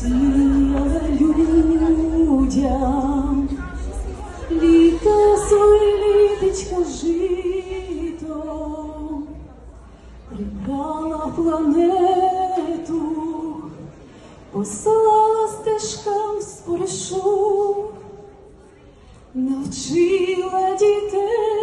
Сіяла людям. Літо своє літочко жито, прибрала планету, послала стежкам споришу, навчила дітей,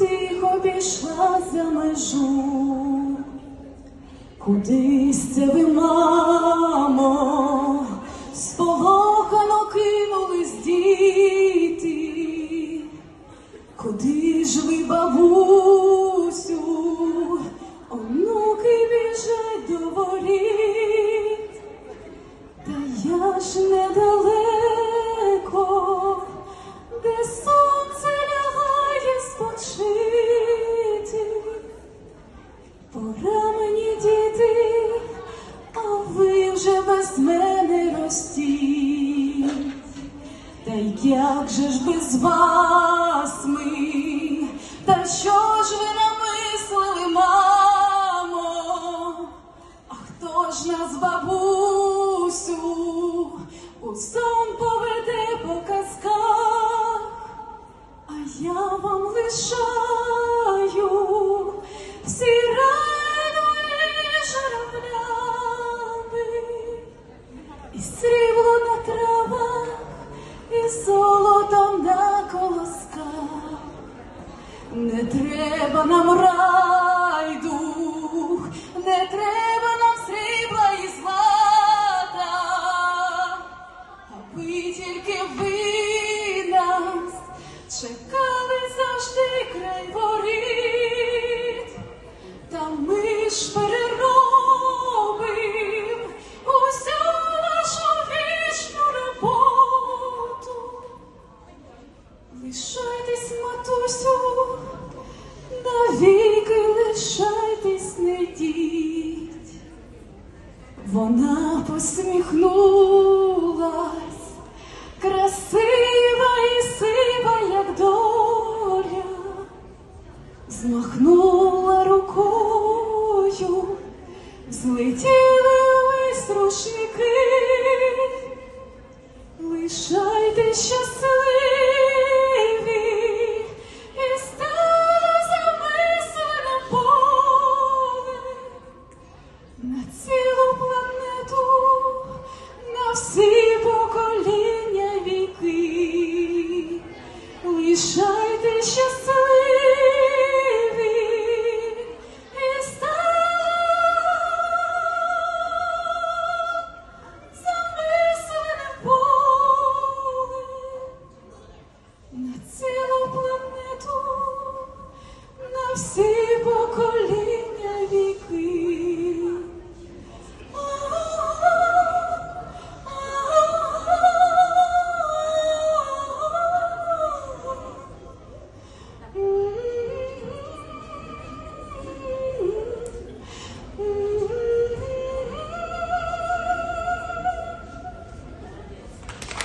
тихо пішла за межу. Кудись це ви, мамо, сполохано кинулись діти. Куди ж ви, бабусю, онуки біжать до воріт? Як же ж без вас ми? Та що ж ви намислили, мамо? А хто ж нас, бабусю, Не треба нам райдух, не треба нам срібла і злата, аби тільки ви нас чекали завжди край воріт, Вона посміхнулась, красива і сива, як доля, змахнула рукою, злетіли весь рушники. Лишайте щасливі. Вважайте щасливі і став замислене поле на цілу планету, на всі.